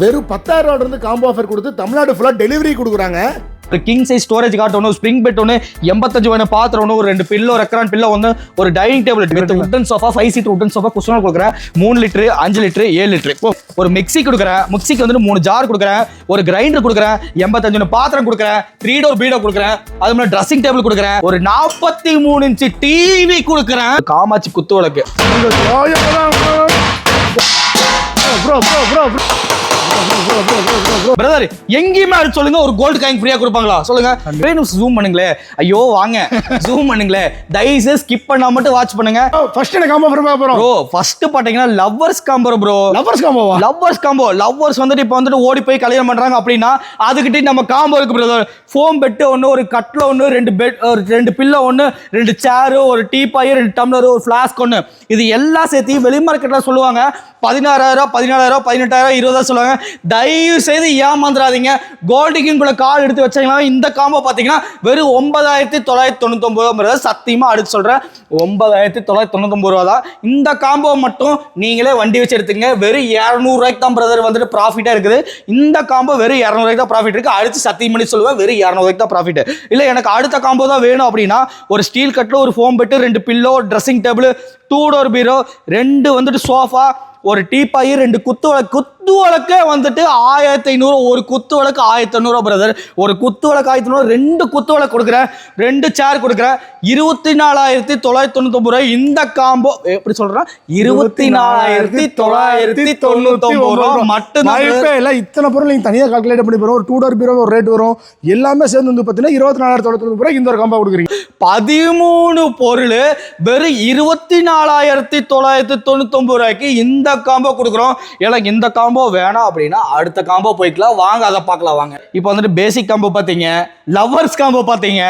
வெறும் பத்தாயிரம் ரூபாய் இருந்து காம்போ ஆஃபர் கொடுத்து தமிழ்நாடு ஃபுல்லா டெலிவரி கொடுக்குறாங்க. ஒரு கிங் சைஸ் ஸ்டோரேஜ் காட் ஒன்று ஸ்ப்ரிங் பெட் ஒன்று எண்பத்தஞ்சு வேணும் பாத்திரம் ஒன்று ஒரு ரெண்டு பில்லோ ரெக்கரான் பில்லோ ஒன்று ஒரு dining table with wooden sofa five seat wooden sofa cushion கொடுக்குறேன். மூணு லிட்டரு அஞ்சு லிட்டரு ஏழு லிட்டரு. ஒரு மிக்ஸி கொடுக்குறேன். மிக்ஸிக்கு வந்துட்டு மூணு ஜார் கொடுக்குறேன். ஒரு கிரைண்டர் கொடுக்குறேன். எண்பத்தஞ்சு ஒன்று பாத்திரம் கொடுக்குறேன். த்ரீ டோர் பீடோ கொடுக்குறேன். அது மாதிரி ட்ரெஸ்ஸிங் டேபிள் கொடுக்குறேன். ஒரு நாற்பத்தி மூணு இன்ச்சு டிவி கொடுக்குறேன். காமாட்சி குத்து விளக்கு. Bro bro bro bro brother எங்கேயுமே அது சொல்லுங்க ஒரு கோல்டு காயின் ஃப்ரீயா கொடுப்பாங்களா? சொல்லுங்க. வேணும் ஜூம் பண்ணுங்களே. ஐயோ வாங்க. ஜூம் பண்ணுங்களே. தயவுசெய்து ஸ்கிப் பண்ணா மட்டும் வாட்ச் பண்ணுங்க. ஃபர்ஸ்ட் என்ன காம்போ போறோம்? ப்ரோ ஃபர்ஸ்ட் பாத்தீங்கன்னா லவ்வர்ஸ் காம்போ ப்ரோ லவர்ஸ் காம்போவா லவ்வர்ஸ் காம்போ லவ்வர்ஸ் வந்துட்டு இப்போ வந்துட்டு ஓடி போய் கல்யாணம் பண்றாங்க அப்படின்னா அதுக்கிட்ட நம்ம காம்போ இருக்கு பிரதர் ஃபோம் பெட்டு ஒன்று ஒரு கட்டில் ஒன்று ரெண்டு பெட் ஒரு ரெண்டு பில்லோ ஒன்று ரெண்டு சேரு ஒரு டீப்பாய் ரெண்டு டம்ளர் ஒரு ஃப்ளாஸ்க் ஒன்று இது எல்லாம் சேர்த்து வெளி மார்க்கெட்டில் சொல்லுவாங்க. பதினாறாயிரம் பதினாலாயிரம் பதினெட்டாயிரம் இருபதாயிரம் சொல்லுவாங்க. தயவு செய்து ஏமாந்துடாதீங்க கோல்டு கிங்குள்ள கால் எடுத்து வச்சீங்கன்னா இந்த காம்போ பார்த்தீங்கன்னா வெறும் ஒன்பதாயிரத்தி தொள்ளாயிரத்தி தொண்ணூத்தொம்பது ரூபா சத்தியமாக அடுத்து சொல்கிறேன் ஒன்பதாயிரத்தி தொள்ளாயிரத்தி தொண்ணூத்தொம்பது ரூபா தான். இந்த காம்போ மட்டும் நீங்களே வண்டி வச்சு எடுத்துங்க வெறும் இரநூறுவாய்க்கு தான் பிரதர் வந்துட்டு ப்ராஃபிட்டாக இருக்குது. இந்த காம்போ வெறும் இரநூறுவாய்க்கு தான் ப்ராஃபிட் இருக்குது அடுத்து சத்தியம் பண்ணி சொல்லுவேன் வெறும் இரநூறுவாய்க்கு தான் ப்ராஃபிட் இல்லை எனக்கு அடுத்த காம்போ தான் வேணும் அப்படின்னா ஒரு ஸ்டீல் கட்டில் ஒரு ஃபோம் பெட்டு ரெண்டு pillow dressing table two door பீரோ ரெண்டு வந்துட்டு சோஃபா ஒரு டீப்பாயி ரெண்டு குத்து விளக்கு குத்து விளக்கே வந்துட்டு ஆயிரத்தி ஐநூறு ஒரு குத்து விளக்கு ஆயிரத்தி ஐநூறுவா பிரதர் ஒரு குத்து விளக்கு ஆயிரத்தி ஐநூறு ரெண்டு குத்து விளக்கு கொடுக்குறேன். ரெண்டு சேர் கொடுக்குறேன். இருபத்தி நாலாயிரத்தி தொள்ளாயிரத்தி தொண்ணூத்தொம்பது ரூபாய் இந்த காம்போ எப்படி சொல்றேன் இருபத்தி நாலாயிரத்தி தொள்ளாயிரத்தி தொண்ணூத்தொம்பது ரூபா மட்டும்தான் இல்லை. இத்தனை பொருள் நீங்கள் தனியாக கால்குலேட் பண்ணி போகிறோம் ஒரு டூ டோர் பீரோ ஒரு ரேட் வரும். எல்லாமே சேர்ந்து வந்து பார்த்தீங்கன்னா இருபத்தி நாலாயிரத்தி தொண்ணூத்தி ரூபாய் இந்த ஒரு காம்போ கொடுக்குறீங்க. பதிமூணு பொருள் வெறும் இருபத்தி நாலாயிரத்தி தொள்ளாயிரத்தி தொண்ணூத்தொம்பது ரூபாய்க்கு இந்த காம்போ கொடுக்குறோம். எனக்கு இந்த காம்போ வேணாம் அப்படின்னா அடுத்த காம்போ போய்க்கலாம். வாங்க அதை பார்க்கலாம் வாங்க. இப்போ வந்துட்டு பேசிக் காம்போ பார்த்தீங்க. லவ்வர்ஸ் காம்போ பார்த்தீங்க.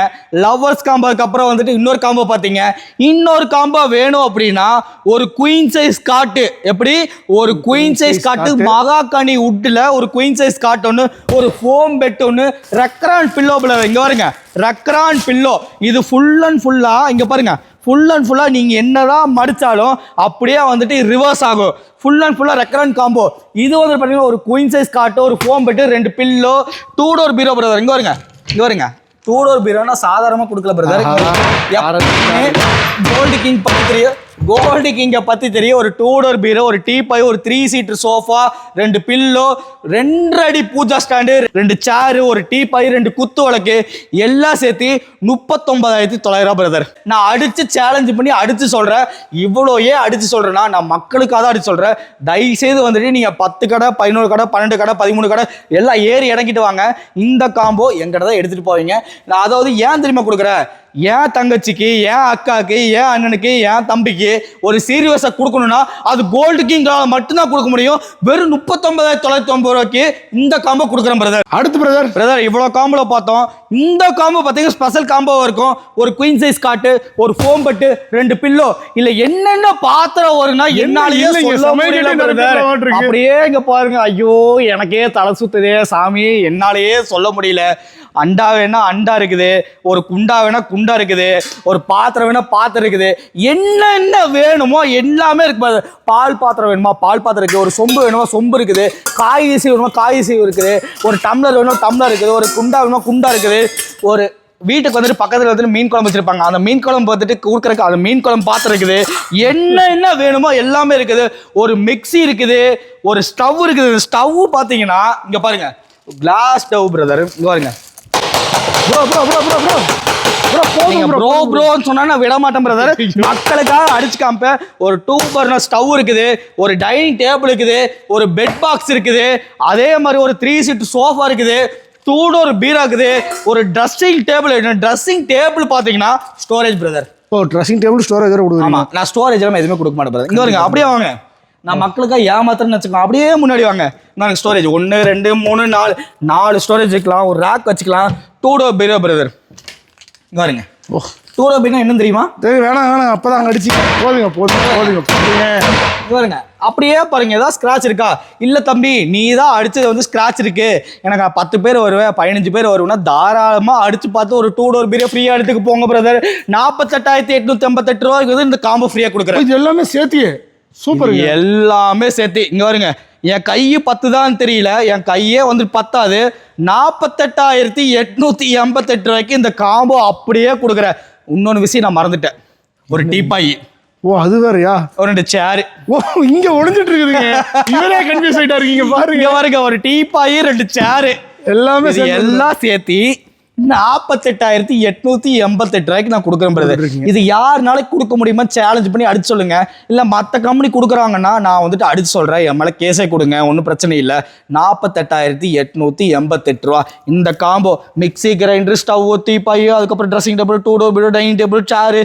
லவ்வர்ஸ் காம்போக்கு அப்புறம் வந்துட்டு இன்னொரு காம்போ பார்த்தீங்க. இன்னொரு காம்போ வேணும் அப்படின்னா ஒரு குயின் சைஸ் காட்டு எப்படி? ஒரு குயின் சைஸ் காட்டு மகாகனி உட்டில் ஒரு குயின் சைஸ் காட்டு ஒன்று ஒரு ஃபோம் பெட் ஒன்று ரெக்ரான் பில்லோ இங்கே பாருங்க. ரெக்ரான் பில்லோ இது ஃபுல் அண்ட் ஃபுல்லாக இங்கே பாருங்க. ஃபுல் அண்ட் ஃபுல்லாக நீங்கள் என்னதான் மடித்தாலும் அப்படியே வந்துட்டு ரிவர்ஸ் ஆகும். ஃபுல் அண்ட் ஃபுல்லாக ரெக்கரண்ட் காம்போ இது வந்து பார்த்தீங்கன்னா ஒரு குயின் சைஸ் காட்டு ஒரு ஃபோம் பெட்டு ரெண்டு pillow two door bureau brother இங்கே வருங்க. இங்கே வருங்க. டூ டோர் பீரோனா சாதாரணமாக கொடுக்கல பிரதர் கோல்டு கிங் தெரியும் கோல்டு கிங்கை பற்றி தெரியும். ஒரு டூ டோர் பீரோ ஒரு டீ பை ஒரு த்ரீ சீட்டர் சோஃபா ரெண்டு பில்லோ ரெண்டு அடி பூஜா ஸ்டாண்டு ரெண்டு சேரு ஒரு டீ பை ரெண்டு குத்து விளக்கு. எல்லாம் சேர்த்து முப்பத்தொன்பதாயிரத்தி தொள்ளாயிரம் பிரதர் நான் அடித்து சேலஞ்சு பண்ணி அடித்து சொல்கிறேன் இவ்வளோ ஏன் அடித்து சொல்கிறேன்னா நான் மக்களுக்காக தான் அடிச்சு சொல்கிறேன் தயவு செய்து வந்துட்டு நீங்கள் பத்து கடை பதினோரு கடை பன்னெண்டு கடை பதிமூணு கடை எல்லாம் ஏறி இறங்கிட்டு வாங்க. இந்த காம்போ எங்கிட்ட தான் எடுத்துகிட்டு போவீங்க. நான் அதாவது ஏன் தெரியுமா கொடுக்குறேன்? ஏன் தங்கச்சிக்கு ஏன் அக்காக்கு ஏன் அண்ணனுக்கு ஏன் தம்பிக்கு ஒரு சீரியஸை கொடுக்கணும்னா அது கோல்டு கிங்கால மட்டும்தான் கொடுக்க முடியும். வெறும் முப்பத்தொன்பதாயிரத்தி தொள்ளாயிரத்தி ஒன்பது ரூபாய்க்கு இந்த காம்போ கொடுக்குறேன் பிரதர் அடுத்து பிரதர் பிரதர் இவ்வளோ காம்போல பார்த்தோம். இந்த காம்போ பார்த்தீங்கன்னா ஸ்பெஷல் காம்போ இருக்கும். ஒரு குயின் சைஸ் காட்டு ஒரு ஃபோம் பட்டு ரெண்டு பில்லோ இல்ல என்னென்ன பாத்திரம் வரும்னா என்னாலயே. அப்படியே இங்க பாருங்க. ஐயோ எனக்கே தலை சுத்துதே சாமி. என்னாலயே சொல்ல முடியல. அண்டா வேணா அண்டா இருக்குது ஒரு குண்டா வேணா குண்டா இருக்குது ஒரு பாத்திரம் வேணா பாத்திரம் இருக்குது. என்னென்ன வேணுமோ எல்லாமே இருக்கு பால் பாத்திரம் வேணுமா? பால் பாத்திரம் இருக்குது. ஒரு சொம்பு வேணுமா? சொம்பு இருக்குது. காய்கசி வேணுமா? காய் இருக்குது. ஒரு டம்ளர் வேணுமா? டம்ளர் இருக்குது. ஒரு குண்டா வேணுமா? குண்டா இருக்குது. ஒரு வீட்டுக்கு வந்துட்டு பக்கத்தில் வந்துட்டு மீன் குழம்பு வச்சிருப்பாங்க. அந்த மீன் குழம்பு வந்துட்டு கொடுக்குறக்கு அந்த மீன் குழம்பு பாத்திரம் இருக்குது. என்ன என்ன வேணுமோ எல்லாமே இருக்குது. ஒரு மிக்ஸி இருக்குது. ஒரு ஸ்டவ் இருக்குது. ஸ்டவ் பார்த்தீங்கன்னா இங்கே பாருங்க. கிளாஸ் ஸ்டவ் பிரதர் இங்கே பாருங்கள் bro bro bro bro bro நீங்க ப்ரோ ப்ரோ ப்ரோன்னு சொன்னா நான் விட மாட்டேன் பிரதர் மக்களுக்காக அடிச்சு காமிப்பேன் ஒரு டூ பர்னர் ஸ்டவ் இருக்குது ஒரு டைனிங் டேபிள் இருக்குது ஒரு பெட் பாக்ஸ் இருக்குது. அதே மாதிரி ஒரு த்ரீ சீட் சோஃபா இருக்குது. டூ டோர் பீரா இருக்குது ஒரு ட்ரெஸ்ஸிங் டேபிள் ட்ரெஸ்ஸிங் டேபிள் பார்த்தீங்கன்னா storage brother oh dressing table storage கொடுக்குறீங்க ஆமா நான் ஸ்டோரேஜ் எல்லாம் எதுவுமே கொடுக்க மாட்டேன் brother. இங்க வருங்க அப்படியே வாங்க. நான் மக்களுக்காக ஏமாத்துறேன்னு வச்சுக்கலாம் அப்படியே முன்னாடி வாங்க. நான் ஸ்டோரேஜ் ஒன்று ரெண்டு மூணு நாலு நாலு ஸ்டோரேஜ் வைக்கலாம். ஒரு ரேக் வச்சுக்கலாம். டூ டோ பீரோ பிரதர் பாருங்க ஓ டூ டோ பீரோ என்னன்னு தெரியுமா? சரி வேணாம் வேணாம். அப்பதான் அங்கே அடிச்சு போதுங்க போதுங்க போதுங்க. பாருங்க. அப்படியே பாருங்க. ஏதாவது ஸ்கிராச் இருக்கா? இல்ல தம்பி நீ தான் அடிச்சது வந்து ஸ்கிராச் இருக்கு. எனக்கு பத்து பேர் வருவேன் பதினஞ்சு பேர் வருவேன்னா தாராளமா அடிச்சு பார்த்து ஒரு டூ டோர் பீரோ ஃப்ரீயா எடுத்துக்கு போங்க பிரதர் நாற்பத்தெட்டாயிரத்தி எட்நூத்தி ஐம்பத்தெட்டு ரூபாய்க்கு வந்து இந்த காம்போ ஃப்ரீயா கொடுக்குறேன். இது எல்லாமே சேர்த்தியே. சூப்பருங்க. இது எல்லாமே சேர்த்து இங்க வருங்க என் கையு பத்து தான் தெரியல என் கையே வந்து பத்தாது. நாற்பத்தெட்டாயிரத்தி எட்நூத்தி எண்பத்தெட்டு ரூபாய்க்கு இந்த காம்போ அப்படியே கொடுக்குறேன் இன்னொன்று விஷயம் நான் மறந்துட்டேன். ஒரு டீப்பாயி. ஓ அது வேறயா? ஒரு ரெண்டு சேரு ஓ இங்க ஒளிஞ்சிட்டு இருக்குதுங்க இவரே கன்ஃபியூஸ் ஆயிட்டா இருக்கீங்க பாருங்க. பாருங்க ஒரு டீப்பாயி ரெண்டு சேரு எல்லாமே எல்லாம் சேர்த்து நாற்பத்தெட்டாயிரத்தி எட்நூத்தி எண்பத்தெட்டு ரூபாய்க்கு நான் கொடுக்குறேன் பிரதர். இது யாருனால கொடுக்க முடியுமா சேலஞ்ச் பண்ணி அடிச்சு சொல்லுங்க. இல்ல மத்த கம்பெனி கொடுக்குறாங்கன்னா நான் வந்துட்டு அடிச்சு சொல்றேன். என் மேல கேஸே கொடுங்க ஒன்றும் பிரச்சனை இல்லை. நாற்பத்தெட்டாயிரத்தி எட்நூத்தி எண்பத்தெட்டு ரூபா. இந்த combo mixie grinder stove teapoy அதுக்கப்புறம் dressing table two door bureau dining table chair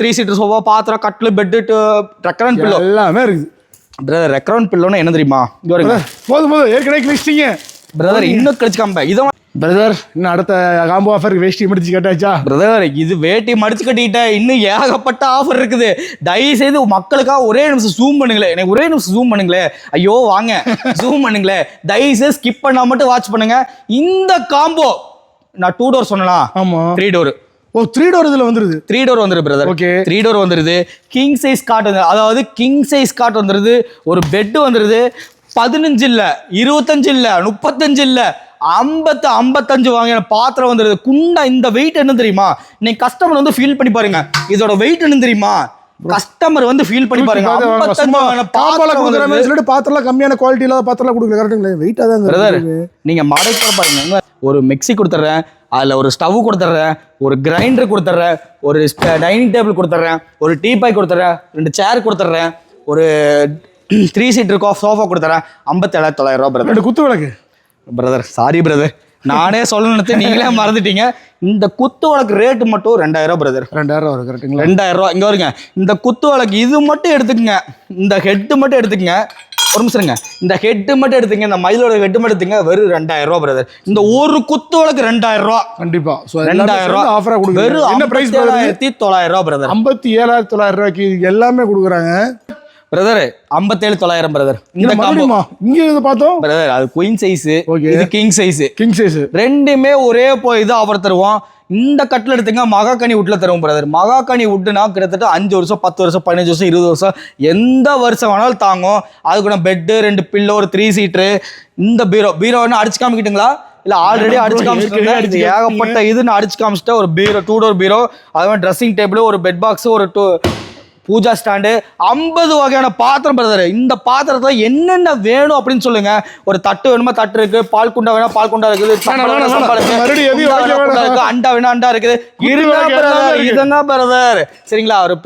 three seater sofa பாத்திரம் கட்லு பெட்டு ரெக்கரண்ட் பில்லோ எல்லாமே இருக்குது. பிரதர் ரெக்கரண்ட் பில்லோன்னு என்ன தெரியுமா? போதும் போதும். ஏற்கனவே கிழிச்சிட்டீங்க. பிரதர் இன்னும் கழிச்சு காம்ப இதை பிரதர் இன்னும் அடுத்த காம்போ ஆஃபருக்கு வேஷ்டி முடிச்சு கேட்டாச்சா? பிரதர் இது வேட்டி மடிச்சு கட்டிக்கிட்டேன் இன்னும் ஏகப்பட்ட ஆஃபர் இருக்குது. தயவு செய்து மக்களுக்காக ஒரே நிமிஷம் ஜூம் பண்ணுங்களேன் எனக்கு ஒரே நிமிஷம் ஜூம் பண்ணுங்களேன் ஐயோ வாங்க. ஜூம் பண்ணுங்களேன் தயவு செய்து ஸ்கிப் பண்ணா மட்டும் வாட்ச் பண்ணுங்க. இந்த காம்போ நான் டூ டோர் சொன்னலாம் ஆமா. Three door oh three door இதுல வந்துருது. த்ரீ டோர் வந்துரு பிரதர் Okay. த்ரீ டோர் வந்துருது. கிங் சைஸ் காட் வந்து அதாவது கிங் சைஸ் காட் வந்துருது. ஒரு பெட் வந்துருது. பதினஞ்சு இல்ல இருபத்தஞ்சு இல்ல முப்பத்தஞ்சு இல்ல ஐம்பத்து ஐம்பத்தஞ்சு வாங்கின பாத்திரம் வந்துருது குண்டா இந்த வெயிட் என்ன தெரியுமா? இன்னைக்கு கஸ்டமர் வந்து ஃபீல் பண்ணி பாருங்க. இதோட வெயிட் என்ன தெரியுமா? கஸ்டமர் வந்து ஃபீல் பண்ணி பாருங்க. பாத்திரம் சொல்லிட்டு பாத்திரம்லாம் கம்மியான குவாலிட்டி இல்லாத பாத்திரம்லாம் கொடுக்கல. கரெக்டுங்களே வெயிட்டாக தான் பிரதர் இருக்குது. நீங்க மாடல் கூட பாருங்க ஒரு மிக்ஸி கொடுத்துட்றேன். அதுல ஒரு ஸ்டவ் கொடுத்துட்றேன். ஒரு கிரைண்டர் கொடுத்துட்றேன். ஒரு டைனிங் டேபிள் கொடுத்துட்றேன். ஒரு டீபாய் கொடுத்துட்றேன். ரெண்டு சேர் கொடுத்துட்றேன். ஒரு த்ரீ சீட்டர் சோஃபா கொடுத்துட்றேன். ஐம்பத்தேழாயிரத்தி தொள்ளாயிரம் ரூபா பிரதர் ரெண்டு குத்து விளக்கு. பிரதர் சாரி பிரதர் நானே சொல்லணும்னு நீங்களே மறந்துட்டீங்க. இந்த குத்து வழக்கு ரேட்டு மட்டும் ரெண்டாயிரம் பிரதர் ரெண்டாயிரம் வரும் கரெக்டுங்களா? ரெண்டாயிரம் ரூபா இங்க வருங்க. இந்த குத்து வழக்கு இது மட்டும் எடுத்துக்கங்க. இந்த ஹெட்டு மட்டும் எடுத்துக்கங்க. ஒரு நிமிஷம் இருங்க. இந்த ஹெட்டு மட்டும் எடுத்துங்க இந்த மயிலோட ஹெட்டு மட்டும் எடுத்துங்க வெறும் ரெண்டாயிரம் ரூபா பிரதர் இந்த ஒரு குத்து வழக்கு ரெண்டாயிரம் ரூபா கண்டிப்பா. ரெண்டாயிரம் ரூபா ஆஃபரா கொடுக்குறாங்க. வெறும் என்ன பிரைஸ் ஐம்பத்தி தொள்ளாயிரம் ரூபா பிரதர் ஐம்பத்தி ஏழாயிரத்தி தொள்ளாயிரம் ரூபாய்க்கு எல்லாமே கொடுக்குறாங்க. பிரதர் ஐம்பத்தேழு தொள்ளாயிரம் பிரதர் இந்த காம்போ இங்க இருந்து பார்த்தோம். பிரதர் அது குயின் சைஸ். இது கிங் சைஸ் கிங் சைஸ் ரெண்டுமே ஒரே போ இது ஆஃபர் தருவோம் இந்த கட்டில் எடுத்துங்க மகாக்கனி வுட்ல தருவோம் பிரதர் மகாக்கனி வுட்னா கிட்டத்தட்ட அஞ்சு வருஷம் பத்து வருஷம் பதினஞ்சு வருஷம் இருபது வருஷம் எந்த வருஷம் வேணாலும் தாங்கும். அதுக்கு பெட்டு ரெண்டு பில்லோ ஒரு த்ரீ சீட்ரு இந்த பீரோ பீரோ என்ன அடிச்சு காமிக்கிட்டுங்களா? இல்ல ஆல்ரெடி அடிச்சு காமிச்சிட்டு ஏகப்பட்ட இது நான் அடிச்சு காமிச்சிட்டேன் ஒரு பீரோ டூ டோர் பீரோ அது மாதிரி ட்ரெஸ்ஸிங் டேபிள் ஒரு பெட் பாக்ஸ் ஒரு டூ பூஜா ஸ்டாண்டு ஐம்பது வகையான பாத்திரம் பிரதர் இந்த பாத்திரத்துல என்னென்ன வேணும் அப்படின்னு சொல்லுங்க. ஒரு தட்டு வேணுமா? தட்டு இருக்கு. பால் குண்டா வேணா பால் குண்டா இருக்குது. அண்டா வேணா அண்டா இருக்குது. எல்லாமே பிரதர் இருக்கு. இதுங்க பிரதர் சரிங்களா? ஒரு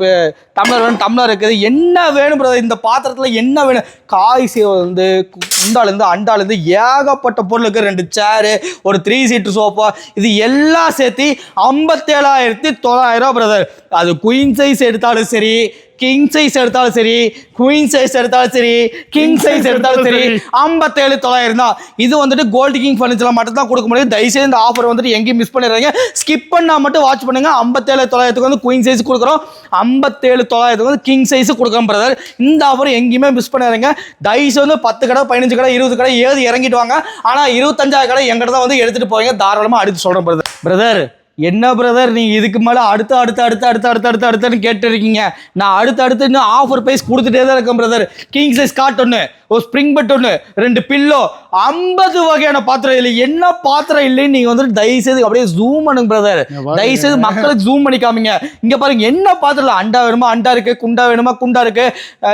டம்ளர் வேணும் டம்ளர் இருக்குது. என்ன வேணும் பிரதர் இந்த பாத்திரத்துல என்ன வேணும்? காய் சீவ வந்து குண்டால இருந்து அண்டால இருந்து ஏகப்பட்ட பொருள் இருக்கு ரெண்டு சேரு ஒரு த்ரீ சீட்டு சோஃபா இது எல்லாம் சேர்த்து ஐம்பத்தேழாயிரத்தி தொள்ளாயிரம் பிரதர் அது குயின் சைஸ் எடுத்தாலும் சரி கிங் சைஸ் எடுத்தாலும் சரி குயின் சைஸ் எடுத்தாலும் சரி கிங் சைஸ் எடுத்தாலும் சரி ஐம்பத்தேழு தொள்ளாயிரம் தான். இது வந்துட்டு கோல்டு கிங் ஃபர்னிச்சர்ல மட்டும் தான் கொடுக்க முடியும். தயவுசெய்து இந்த ஆஃபர் வந்துட்டு எங்கேயும் மிஸ் பண்ணிடுறீங்க ஸ்கிப் பண்ணா மட்டும் வாட்ச் பண்ணுங்க. ஐம்பத்தேழு தொள்ளாயிரத்துக்கு வந்து குயின் சைஸ் கொடுக்குறோம். ஐம்பத்தேழு தொள்ளாயிரத்துக்கு வந்து கிங் சைஸ் கொடுக்குறோம் பிரதர் இந்த ஆஃபர் எங்கேயுமே மிஸ் பண்ணிடுறீங்க தயவுசெய்து வந்து பத்து கடை பதினஞ்சு கடை இருபது கடை ஏது இறங்கிட்டு வாங்க. ஆனால் இருபத்தஞ்சாயிரம் கடை எங்கிட்ட தான் வந்து எடுத்துட்டு போவீங்க தாராளமாக அடித்து சொல்கிறேன் பிரதர் பிரதர் என்ன பிரதர் நீங்க இதுக்கு மேல அடுத்து அடுத்து அடுத்து அடுத்து அடுத்து அடுத்து அடுத்துன்னு கேட்டு இருக்கீங்க நான் அடுத்து அடுத்து இன்னும் ஆஃபர் பிரைஸ் கொடுத்துட்டே தான் இருக்கேன் பிரதர் கிங் சைஸ் காட் ஒன்று ஒரு ஸ்ப்ரிங் பெட் ஒன்று ரெண்டு பில்லோ ஐம்பது வகையான பாத்திரம் இல்லை என்ன பாத்திரம் இல்லைன்னு நீங்க வந்துட்டு தயவு செய்து அப்படியே ஜூம் பண்ணுங்க பிரதர் பாருங்க. தயவு செய்து மக்களுக்கு ஜூம் பண்ணி காமிங்க. இங்க பாருங்க என்ன பாத்திரம் அண்டா வேணுமா? அண்டா இருக்கு குண்டா வேணுமா? குண்டா இருக்கு.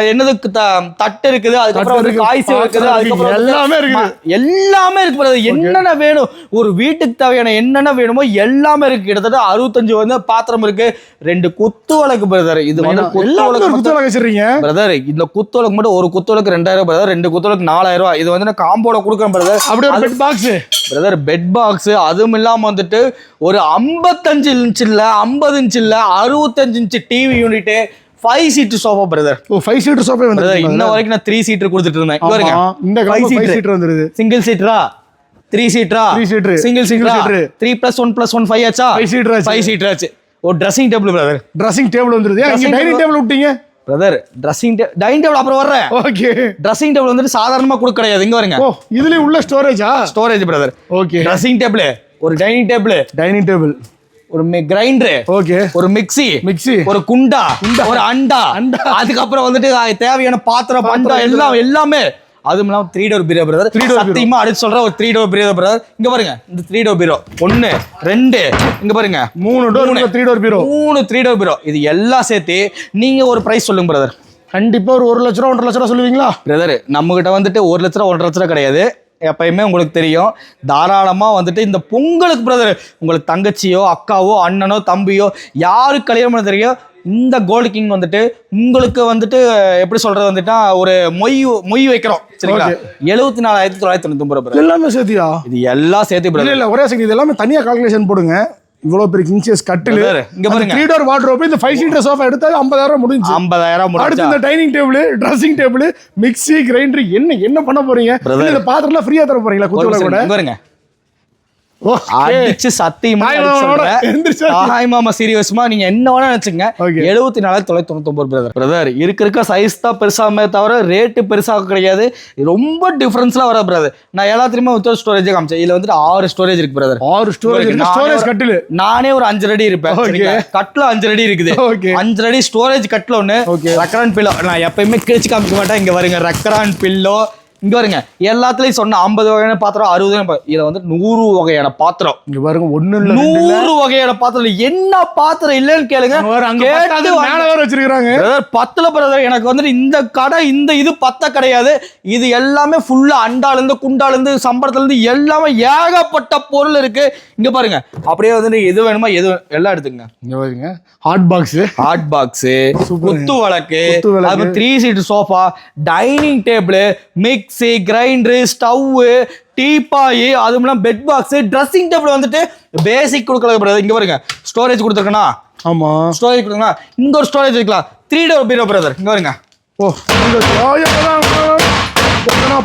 என்னது தட்டு இருக்குது அதுக்கப்புறம் வந்து இருக்கு, காய்ச்சி இருக்குது அதுக்கப்புறம் இருக்கு, எல்லாமே இருக்குது. ம- எல்லாமே இருக்கு பிரதர் என்னென்ன வேணும்? ஒரு வீட்டுக்கு தேவையான என்னென்ன வேணுமோ எல்லாமே இருக்கு கிட்டத்தட்ட அறுபத்தஞ்சு வந்து பாத்திரம் இருக்கு. ரெண்டு குத்து விளக்கு பிரதர் இது வந்து குத்து விளக்கு ஒரு குத்து விளக்கு வச்சிருக்கீங்க? பிரதர் இந்த குத்து விளக்கு மட்டும் ஒரு குத்து விளக்கு ரெண்டாயிரம் பிரதர் ரெண்டு குத்து விளக்கு நாலாயிரம் ரூபாய். இது வந்து காம்போட கொடுக்குறேன் பிரதர் அப்படியே bed box brother bed box அதுவும் இல்லாம வந்துட்டு ஒரு ஐம்பத்தஞ்சு இன்ச் இல்ல ஐம்பது இன்ச் இல்ல அறுபத்தஞ்சு inch TV unit five seat sofa brother oh five seater sofa வந்து இன்ன வரைக்கும் நான் த்ரீ சீட்டர் கொடுத்துட்டு இருந்தேன். பாருங்க. இந்த ஃபைவ். சீட்டர் வந்துருது. சிங்கிள் சீட்டரா த்ரீ சீட்டரா Three seater. சிங்கிள் சீட்டரா seater. Three plus one plus one five ஆச்சா? Seater ஆச்சு. ஃபைவ் சீட்டர் ஆச்சு. ஒரு dressing table brother dressing table வந்துருது. இங்க டைனிங் டேபிள் விட்டீங்க? பிரதர் ட்ரெஸ்ஸிங் டைனிங் டேபிள் அப்புறம் வர்றேன் ஓகே ட்ரெஸ்ஸிங் டேபிள் வந்துட்டு சாதாரணமா கொடுக்க கிடையாது. இங்க வருங்க. ஓ இதுலயும் உள்ள ஸ்டோரேஜா storage brother okay dressing table ஒரு டைனிங் டேபிள் டைனிங் டேபிள் ஒரு கிரைண்டரு ஓகே ஒரு மிக்ஸி மிக்ஸி ஒரு குண்டா. ஒரு அண்டா. அதுக்கப்புறம் வந்துட்டு தேவையான பாத்திரம் பண்டா எல்லாம். எல்லாமே அதுவும் இல்லாம three door bureau brother three door சத்தியமா அடுத்து சொல்ற ஒரு த்ரீ டோர் பீரோ பிரதர் இங்க பாருங்க இந்த த்ரீ டோர் பீரோ ஒன்னு ரெண்டு இங்க பாருங்க. மூணு டோர் த்ரீ டோர் பீரோ மூணு த்ரீ டோர் பீரோ இது எல்லாம் சேர்த்து நீங்க ஒரு பிரைஸ் சொல்லுங்க பிரதர் கண்டிப்பா ஒரு ஒரு லட்ச ரூபா ஒன்றரை லட்ச ரூபா சொல்லுவீங்களா? பிரதர் நம்ம கிட்ட வந்துட்டு ஒரு லட்ச ரூபா ஒன்றரை லட்ச ரூபா கிடையாது. எப்பயுமே உங்களுக்கு தெரியும். தாராளமா வந்துட்டு இந்த பொங்கலுக்கு பிரதர் உங்களுக்கு தங்கச்சியோ அக்காவோ அண்ணனோ தம்பியோ யாருக்கு கல்யாணம் பண்ண தெரியும்? இந்த கோல்டு கிங் வந்துட்டு உங்களுக்கு வந்துட்டு எப்படி சொல்றது வந்துட்டா ஒரு மொய் மொய் வைக்கிறோம் சரிங்களா? எழுபத்தி நாலாயிரத்தி தொள்ளாயிரத்தி தொண்ணூத்தி ஒன்பது. எல்லாமே சேர்த்தியா? இது எல்லாம் சேர்த்து இல்ல இல்ல ஒரே செகண்ட் இது எல்லாமே தனியா கால்குலேஷன் போடுங்க. இவ்வளவு பெரிய கிங்சியஸ் கட்டில். இங்க பாருங்க. த்ரீ டோர் வார்ட்ரோப் இந்த ஃபைவ் சீட்டர் சோஃபா எடுத்தாலும் ஐம்பதாயிரம் முடிஞ்சு ஐம்பதாயிரம் அடுத்து முடிஞ்சா இந்த dining table dressing table mixie grinder என்ன என்ன பண்ண போறீங்க? இந்த பாத்திரம்லாம் ஃப்ரீயா தர போறீங்களா கூட? பாருங்க. அடிச்சு சத்தியமா. தாய் மாமா சீரியஸ்மா நீங்க என்ன வேணா நினைச்சுங்க. எழுபத்தி நாலாயிரத்தி தொள்ளாயிரத்தி தொண்ணூத்தி பிரதர் பிரதர் இருக்க இருக்க சைஸ் தான் பெருசாமே தவிர ரேட்டு பெருசாக கிடையாது. ரொம்ப டிஃபரன்ஸ்லாம் வர பிரதர் நான் எல்லாத்துலயுமே வித்தவுட் ஸ்டோரேஜ் காமிச்சேன். இதுல வந்துட்டு ஆறு ஸ்டோரேஜ் இருக்கு பிரதர் ஆறு ஸ்டோரேஜ் ஸ்டோரேஜ் ஒரு- கட்டில். நானே ஒரு அஞ்சு அடி இருப்பேன்? கட்டுல அஞ்சு அடி இருக்குது. அஞ்சு அடி ஸ்டோரேஜ் கட்டுல Okay. ரெக்கரான் பில்லோ நான் எப்பயுமே கிழிச்சு காமிக்க மாட்டேன். இங்க வருங்க ரெக்கரான் பில்லோ இங்க வருங்க எல்லாத்துலயும் சொன்ன ஐம்பது வகையான பாத்திரம் அறுபது இதுல வந்து நூறு வகையான பாத்திரம். இங்க பாருங்க ஒண்ணு இல்ல. நூறு வகையான பாத்திரம். என்ன பாத்திரம் இல்லைன்னு கேளுங்க. வச்சிருக்காங்க பத்துல பிரதர் எனக்கு வந்துட்டு இந்த கடை இந்த இது பத்த கிடையாது. இது எல்லாமே ஃபுல்லா அண்டால இருந்து குண்டால இருந்து சம்பளத்துல இருந்து எல்லாமே ஏகப்பட்ட பொருள் இருக்கு. இங்க பாருங்க அப்படியே வந்துட்டு எது வேணுமோ எது எல்லாம் எடுத்துங்க இங்க பாருங்க ஹாட் பாக்ஸ் ஹாட் பாக்ஸ் குத்து வழக்கு. அது three seat sofa dining table mixie grinder stove teapoy அதுவும் இல்லாமல் பெட் பாக்ஸ் ட்ரெஸ்ஸிங் டேபிள் வந்துட்டு பேசிக் கொடுக்கல பிரதர் இங்க பாருங்க ஸ்டோரேஜ் கொடுத்துருக்கனா? ஆமா. ஸ்டோரேஜ் கொடுங்களா இங்க ஒரு ஸ்டோரேஜ் வைக்கலாம் த்ரீ டோர் பீரோ பிரதர் இங்க வருங்க ஓ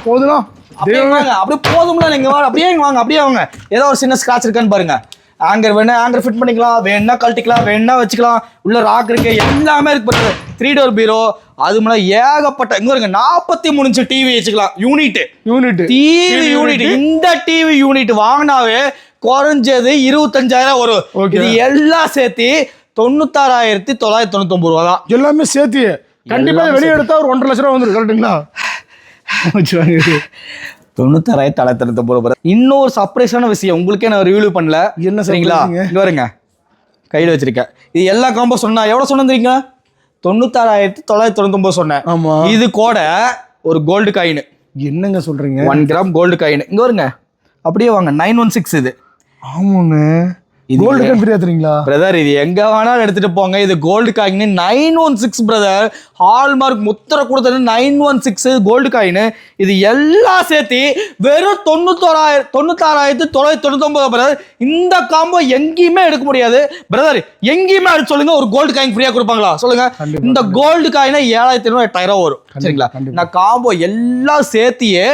போதுனா அப்படியே அப்படியே போதும்ல நீங்க வாங்க. அப்படியே இங்க வாங்க. அப்படியே வாங்க. ஏதோ ஒரு சின்ன ஸ்கிராட்ச் இருக்கான்னு பாருங்க. ஆங்கர் வேணா ஆங்கர் ஃபிட் பண்ணிக்கலாம். வேணா கழட்டிக்கலாம் வேணா வச்சுக்கலாம். உள்ள ராக் இருக்கு எல்லாமே இருக்கு பாருங்க. த்ரீ டோர் பீரோ அது மேல ஏகப்பட்ட இங்க வருங்க நாற்பத்தி மூணு இன்ச்சு டிவி வச்சுக்கலாம். யூனிட் யூனிட் டிவி யூனிட் இந்த டிவி யூனிட் வாங்கினாவே குறைஞ்சது இருபத்தஞ்சாயிரம் வரும். இது எல்லாம் சேர்த்து தொண்ணூத்தாறாயிரத்தி தொள்ளாயிரத்தி தொண்ணூத்தி ஒன்பது ரூபா தான் எல்லாமே சேர்த்து கண்டிப்பா எல்லாமே வெளியே எடுத்தா ஒரு ஒன்றரை லட்ச ரூபா வந்துடும் கரெக்டுங்களா தொண்ணூத்தாறாயிரத்தி தொள்ளாயிரத்தி ரூபா இன்னொரு சர்ப்ரைஸான விஷயம் உங்களுக்கே நான் ரிவ்யூ பண்ணல. என்ன சரிங்களா? இங்க வருங்க கையில் வச்சிருக்கேன். இது எல்லா காம்போ சொன்னா எவ்வளவு சொன்னீங்க தொண்ணூத்தாறாயிரத்தி தொள்ளாயிரத்தி தொண்ணூத்தி ஒன்பது சொன்னேன். ஆமா. இது கூட ஒரு கோல்டு காயின் என்னங்க சொல்றீங்க? ஒன் கிராம் கோல்டு காயின் இங்க வருங்க அப்படியே வாங்க. நைன் ஒன் சிக்ஸ் இது. ஆமாங்க. கோல்டு கன் ஃப்ரீயா தரீங்களா பிரதர் இது எங்க வேணாலும் எடுத்துட்டு போங்க. இது gold coin nine one six brother hallmark முத்திர கொடுத்தது nine one six gold coin இது எல்லாம் சேர்த்து வெறும் தொண்ணூத்தோராயிரம் தொண்ணூத்தாறாயிரத்தி தொள்ளாயிரத்தி தொண்ணூத்தொன்பது பிரதர் இந்த காம்போ எங்கேயுமே எடுக்க முடியாது. பிரதர் எங்கேயுமே எடுத்து சொல்லுங்க. ஒரு கோல்டு காயின் ஃப்ரீயா கொடுப்பாங்களா? சொல்லுங்க. இந்த கோல்டு காயினை ஏழாயிரத்தி ஐநூறு எட்டாயிரம் வரும். சரிங்களா. நான் காம்போ எல்லாம் சேர்த்தியே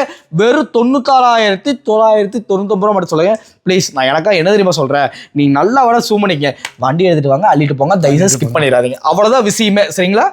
வெறும் தொண்ணூத்தாறாயிரத்தி தொள்ளாயிரத்தி தொண்ணூத்தொம்பது ரூபா மட்டும் சொல்லுங்க. ப்ளீஸ் நான் எனக்கா என்ன தெரியுமா சொல்றேன் நீ நல்லா விட சூம் பண்ணிக்க வண்டி எடுத்துட்டு வாங்க அள்ளிட்டு போங்க தயவுசெய்து ஸ்கிப் பண்ணிடாதீங்க. அவ்வளவுதான் விஷயமே சரிங்களா?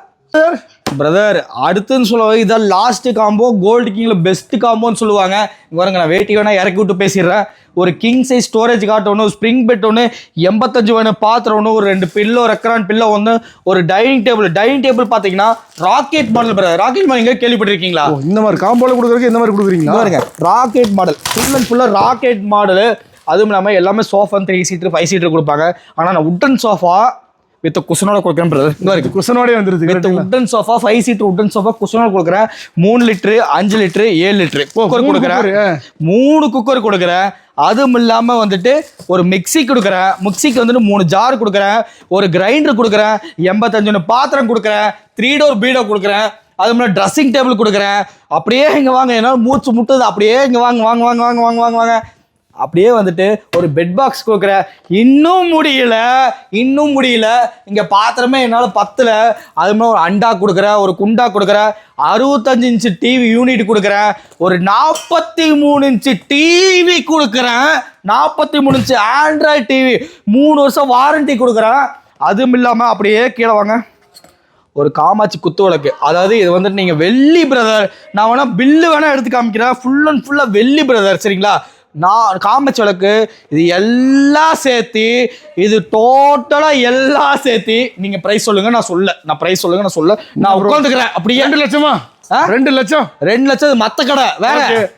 பிரதர் அடுத்துன்னு சொல்லுவாங்க இதான் லாஸ்ட் காம்போ கோல்டு கிங்ல பெஸ்ட் காம்போன்னு சொல்லுவாங்க. இங்க பாருங்க நான் வேட்டி வேணா இறக்கி விட்டு பேசிடுறேன். ஒரு கிங் சைஸ் ஸ்டோரேஜ் காட் ஒன்று ஸ்ப்ரிங் பெட் ஒன்று எண்பத்தஞ்சு வேணும் பாத்திரம் ஒன்று ஒரு ரெண்டு பில்லோ ரெக்கரான் பில்லோ ஒன்று ஒரு டைனிங் டேபிள் டைனிங் டேபிள் பார்த்தீங்கன்னா rocket model brother rocket model எங்கே கேள்விப்பட்டிருக்கீங்களா? இந்த மாதிரி காம்போல கொடுக்குறதுக்கு இந்த மாதிரி கொடுக்குறீங்களா? பாருங்க ராக்கெட் மாடல் ஃபுல் அண்ட் ஃபுல்லாக ராக்கெட் மாடல் அதுவும் இல்லாமல் எல்லாமே sofa three seater five seater கொடுப்பாங்க. ஆனால் நான் உட்டன் சோஃபா வித் குஷனோட கொடுக்குறேன் பிரதர் இங்கே இருக்கு குஷனோடய வந்துருது with wooden sofa five seater wooden sofa குஷனோட கொடுக்குறேன். மூணு லிட்டரு அஞ்சு லிட்டரு ஏழு லிட்டரு. குக்கர் கொடுக்குறேன். மூணு குக்கர் கொடுக்குறேன். அதுவும் இல்லாமல் வந்துட்டு ஒரு மிக்ஸி கொடுக்குறேன். மிக்ஸிக்கு வந்துட்டு மூணு ஜார் கொடுக்குறேன். ஒரு கிரைண்டர் கொடுக்குறேன். எண்பத்தஞ்சு பாத்திரம் கொடுக்குறேன். த்ரீ டோர் பீடோ கொடுக்குறேன். அது மாதிரி ட்ரெஸ்ஸிங் டேபிள் கொடுக்குறேன். அப்படியே இங்கே வாங்க. என்னால் மூச்சு முட்டுது. அப்படியே இங்கே வாங்க வாங்க வாங்க வாங்க வாங்க வாங்க வாங்க. அப்படியே வந்துட்டு ஒரு பெட் பாக்ஸ் கொடுக்குறேன் இன்னும் முடியல இன்னும் முடியல. இங்கே பாத்திரமே என்னால் பத்தில். அது மாதிரி ஒரு அண்டா கொடுக்குறேன் ஒரு குண்டா கொடுக்குறேன் அறுபத்தஞ்சு இன்ச்சு டிவி யூனிட் கொடுக்குறேன் ஒரு நாற்பத்தி மூணு இன்ச்சு டிவி கொடுக்குறேன் நாற்பத்தி மூணு இன்ச்சு ஆண்ட்ராய்ட் டிவி மூணு வருஷம் வாரண்டி கொடுக்குறேன் அதுவும் இல்லாமல் அப்படியே கீழே வாங்க. ஒரு காமாட்சி குத்து விளக்கு. அதாவது இது வந்துட்டு நீங்கள் வெள்ளி பிரதர் நான் வேணால் பில்லு வேணால் எடுத்து காமிக்கிறேன். ஃபுல் அண்ட் ஃபுல்லாக வெள்ளி பிரதர் சரிங்களா? நான் காமச்சு விளக்கு இது எல்லாம் சேர்த்து இது டோட்டலா எல்லாம் சேர்த்து நீங்க பிரைஸ் சொல்லுங்க நான் சொல்ல நான் பிரைஸ் சொல்லுங்க நான் சொல்ல. நான் உட்காந்துக்கிறேன் அப்படியே. ரெண்டு லட்சமா? ரெண்டு லட்சம்? ரெண்டு லட்சம் மத்த கடை வேற.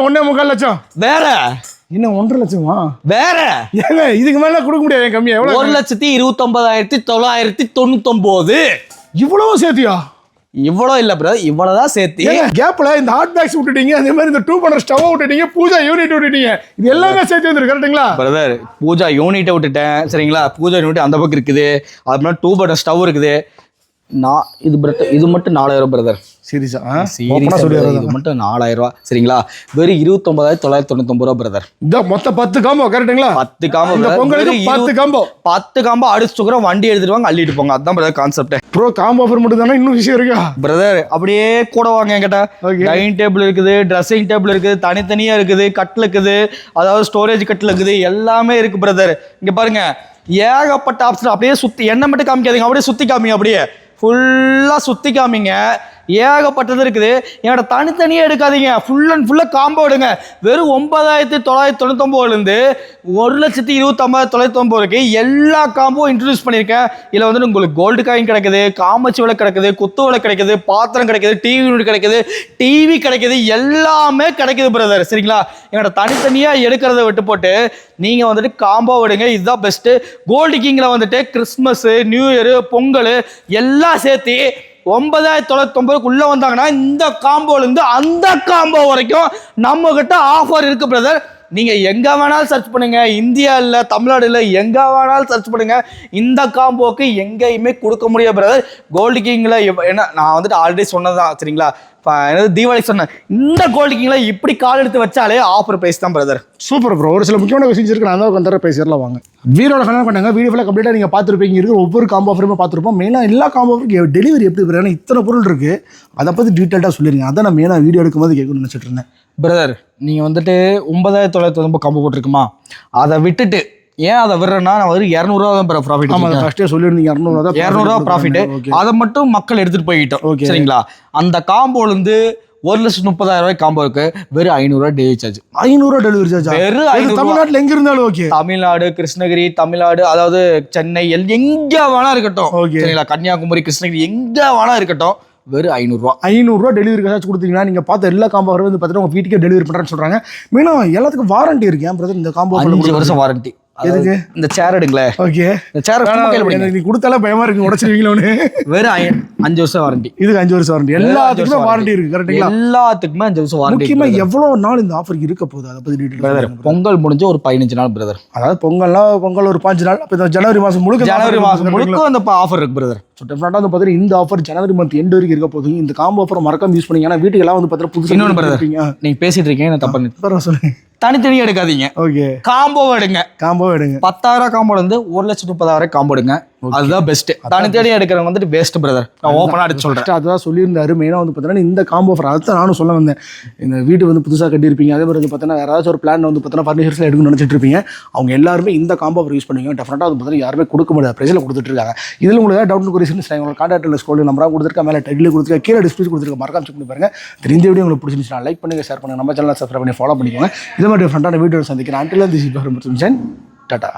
ஒண்ணே முக்கால் லட்சம். வேற. இன்னும் ஒன்றரை லட்சமா? வேற. ஏங்க இதுக்கு மேல கொடுக்க முடியாது கம்மியா? எவ்வளவு? ஒரு லட்சத்தி இருபத்தி ஒன்பதாயிரத்தி தொள்ளாயிரத்தி தொண்ணூத்தொன்பது இவ்வளவு சேர்த்தியா? இவ்வளோ இல்ல ப்ரோ இவ்வளவுதான் சேர்த்து. ஏங்க கேப்ல இந்த ஹாட் பேக்ஸ் விட்டுட்டீங்க அதே மாதிரி இந்த டூ பர்னர் ஸ்டவ் விட்டுட்டீங்க பூஜா யூனிட் விட்டுட்டீங்க. இது எல்லாமே சேர்த்து வந்துரு கரெக்ட்டுங்களா பிரதர் பூஜா யூனிட்டை விட்டுட்டேன் சரிங்களா? பூஜா யூனிட் அந்த பக்கம் இருக்குது. அப்புறம் டூ பட்டன் ஸ்டவ் இருக்குது. நான் இது இது மட்டும் நாலாயிரம் பிரதர் சீரியஸா? இது மட்டும் நாலாயிரம் ரூபா சரிங்களா? வெறும் இருபத்தொன்பதாயிரத்தி தொள்ளாயிரத்தி தொண்ணூத்தொம்பது ரூபா பிரதர் இந்த மொத்த பத்து காம்போ கரெக்ட்டுங்களா பத்து காம்போ பத்து காம்போ பத்து காம்போ அடிச்சுக்கிறோம் வண்டி எடுத்துட்டு வாங்க அள்ளிட்டு போங்க. அதுதான் brother concept bro combo offer மட்டும் தானே இன்னும் விஷயம் இருக்கா? பிரதர் அப்படியே கூட வாங்க என்கிட்ட. டைனிங் டேபிள் இருக்குது ட்ரெஸ்ஸிங் டேபிள் இருக்குது தனித்தனியா இருக்குது கட்டில் இருக்குது அதாவது ஸ்டோரேஜ் கட்டில் இருக்குது எல்லாமே இருக்கு பிரதர் இங்க பாருங்க ஏகப்பட்ட ஆப்ஷன் அப்படியே சுத்தி என்ன மட்டும் காமிக்காதீங்க அப்படியே சுத்தி காமிங்க அப்படியே. ஃபுல்லா சுத்தி காமிங்க. ஏகப்பட்டது இருக்குது. என்னோட தனித்தனியாக எடுக்காதீங்க. ஃபுல் அண்ட் ஃபுல்லாக காம்போ எடுங்க. வெறும் ஒன்பதாயிரத்தி தொள்ளாயிரத்தி தொண்ணூத்தொம்போதுலேருந்து ஒரு லட்சத்தி இருபத்தொம்பதாயிரத்தி தொள்ளாயிரத்தி ஒம்பது வரைக்கும் எல்லா காம்போ இன்ட்ரடியூஸ் பண்ணியிருக்கேன். இதில் வந்து உங்களுக்கு கோல்டு காயின் கிடைக்குது காமச்சி விலை கிடைக்குது குத்து விலை கிடைக்குது பாத்திரம் கிடைக்குது டிவி யூனிட் கிடைக்குது டிவி கிடைக்குது எல்லாமே கிடைக்குது பிரதர் சரிங்களா? என்னோட தனித்தனியாக எடுக்கிறத விட்டு போட்டு நீங்கள் வந்துட்டு காம்போ விடுங்க இதுதான் பெஸ்ட்டு கோல்டு கிங்கில் வந்துட்டு கிறிஸ்மஸ்ஸு நியூ இயரு பொங்கல் எல்லாம் சேர்த்து ஒன்பதாயிரத்தி தொள்ளாயிரத்தி ஒன்பதுக்குள்ளே வந்தாங்கன்னா இந்த காம்போல இருந்து அந்த காம்போ வரைக்கும் நம்ம கிட்ட ஆஃபர் இருக்கு பிரதர் நீங்க எங்க வேணாலும் சர்ச் பண்ணுங்க. இந்தியா இல்ல தமிழ்நாடு இல்ல எங்க வேணாலும் சர்ச் பண்ணுங்க. இந்த காம்போக்கு எங்கேயுமே கொடுக்க முடியாது பிரதர் கோல்டு கிங்ல என்ன நான் வந்துட்டு ஆல்ரெடி சொன்னதான் சரிங்களா? தீபாவளி சொன்னேன் இந்த கோல்டு கிங்ல இப்படி கால் எடுத்து வச்சாலே ஆஃபர் பிரைஸ் தான் பிரதர் சூப்பர் ப்ரோ ஒரு சில முக்கியமான கொஸ்டின்ஸ் இருக்கு. நான் தான் உட்காந்து பேசிடலாம் வாங்க. வீரோட கனெக்ட் பண்ணாங்க வீடியோ ஃபுல்லாக கம்ப்ளீட்டாக நீங்கள் பார்த்துருப்பீங்க. இருக்கிற ஒவ்வொரு காம்போ ஆஃபருமே பார்த்துருப்போம். மெயினாக எல்லா காம்போ ஆஃபருக்கு டெலிவரி எப்படி இருக்கு ஏன்னா இத்தனை பொருள் இருக்குது அதை பற்றி டீட்டெயிலாக சொல்லிருங்க. அதான் நான் மெயினாக வீடியோ எடுக்கும்போது கேட்கணும்னு நினச்சிட்டு இருந்தேன். பிரதர் நீங்கள் வந்துட்டு ஒன்பதாயிரத்தி தொள்ளாயிரத்தி ஒன்பது காம்போ போட்டிருக்குமா? அதை விட்டுட்டு ஏன் அதை விடுறேன்னா நான் வந்து இரநூறுவா தான் ப்ராஃபிட் ஆமாம் ஃபஸ்ட்டே சொல்லியிருந்தீங்க இரநூறுவா தான் இரநூறுவா ப்ராஃபிட் ஓகே அதை மட்டும் மக்கள் எடுத்துட்டு போய்கிட்டோம் Okay. சரிங்களா? அந்த காம்போல இருந்து ஒரு லட்சத்து முப்பதாயிரம் ரூபாய் காம்போ இருக்கு. வெறும் ஐநூறுரூவா டெலிவரி சார்ஜ் ஐநூறுரூவா டெலிவரி சார்ஜ் வெறும் தமிழ்நாட்டில் எங்கே இருந்தாலும் ஓகே தமிழ்நாடு கிருஷ்ணகிரி தமிழ்நாடு அதாவது சென்னை எல் எங்க வேணா இருக்கட்டும். Okay. சரிங்களா? கன்னியாகுமரி கிருஷ்ணகிரி எங்க வேணா இருக்கட்டும். வெறும் ஐநூறுரூவா ஐநூறுரூவா டெலிவரி சார்ஜ் கொடுத்தீங்கன்னா நீங்கள் பார்த்த எல்லா காம்போ வந்து பார்த்தீங்கன்னா உங்கள் வீட்டுக்கே டெலிவரி பண்ணுறேன்னு சொல்கிறாங்க மெயினாக எல்லாத்துக்கும் வாரண்டி இருக்கு ஏன் பிரதர் இந்த காம்போ அஞ்சு வருஷம் வாரண்டி எதுக்கு? இந்த சேர் எடுங்களேன் ஓகே இந்த சேர் எனக்கு நீ கொடுத்தாலே பயமா இருக்கு உடச்சிருவீங்களோன்னு வெறும் அஞ்சு வருஷம் வாரண்டி இதுக்கு அஞ்சு வருஷம் வாரண்டி எல்லாத்துக்குமே வாரண்டி இருக்கு கரெக்டுங்களா எல்லாத்துக்குமே அஞ்சு வருஷம் வாரண்டி முக்கியமா எவ்வளவு நாள் இந்த ஆஃபர் இருக்க போகுது? அதை பத்தி பிரதர் பொங்கல் முடிஞ்சு ஒரு பதினஞ்சு நாள் பிரதர் அதாவது பொங்கல்னா பொங்கல் ஒரு பாஞ்சு நாள் அப்போ இந்த ஜனவரி மாசம் முழுக்க ஜனவரி மாசம் முழுக்க அந்த ஆஃபர் இருக்கு பிரதர் டெஃபினட்டாக வந்து பார்த்தீங்கன்னா இந்த ஆஃபர் ஜனவரி மந்த் எண்டு வரைக்கும் இருக்க போகுது. இந்த காம்போ ஆஃபர் மறக்காம யூஸ் பண்ணீங்க. ஏன்னா வீட்டுக்கு எல்லாம் வந்து பார்த்தீங்கன்னா புதுசு இன்னொன்னு brother. நீங்க பேசிட்டு இருக்கீங்க நான் தப்பு சொல்லுங்க. தனித்தனி எடுக்காதீங்க. ஓகே காம்போ எடுங்க. காம்போ எடுங்க. பத்தாயிரம் காம்போ இருந்து ஒரு லட்சத்து முப்பதாயிரம் காம்போ எடுங்க. அதுதான் பெஸ்ட் தனித்தனி எடுக்கிறவங்க வந்துட்டு வேஸ்ட் பிரதர் நான் ஓப்பனா அடிச்சு சொல்றேன். ஃபஸ்ட்டு அதுதான் சொல்லியிருந்தாரு. மெயினாக வந்து பார்த்தீங்கன்னா இந்த காம்போ ஆஃபர் அதுதான் நானும் சொல்ல வந்தேன். இந்த வீடு வந்து புதுசாக கட்டியிருப்பீங்க. அதே மாதிரி வந்து பார்த்தீங்கன்னா யாராச்சும் ஒரு பிளான் வந்து பார்த்தீங்கன்னா ஃபர்னிச்சர்ஸில் எடுக்கணும்னு நினச்சிட்டு இருப்பீங்க. அவங்க எல்லாருமே இந்த காம்போ ஆஃபர் யூஸ் பண்ணுவீங்க. டெஃபினட்டாக வந்து பார்த்தீங்கன்னா யாருமே கொடுக்க முடியாது. ப்ரைஸில் கொடுத்துட்டு இருக்காங்க. இதில் உங்களுக்கு ஏதாவது டவுட் குறிச்சு உங்களை கான்டாக்ட் ஸ்கூல் நம்பராக கொடுத்துருக்கேன். மேலே டைட்டில் கொடுத்துருக்கேன். கீழே டிஸ்பிளே கொடுத்துருக்க மறக்காம செக் பண்ணி பாருங்க. தெரிஞ்ச வீடியோ உங்களுக்கு பிடிச்சிருந்துச்சுன்னா லைக் பண்ணுங்க ஷேர் பண்ணுங்க. நம்ம சேனலை சப்ஸ்கிரைப் பண்ணி ஃபாலோ பண்ணிக்கோங்க. இதே மாதிரி டிஃப்ரெண்டான வீடியோ சந்திக்கிறேன். Until this tata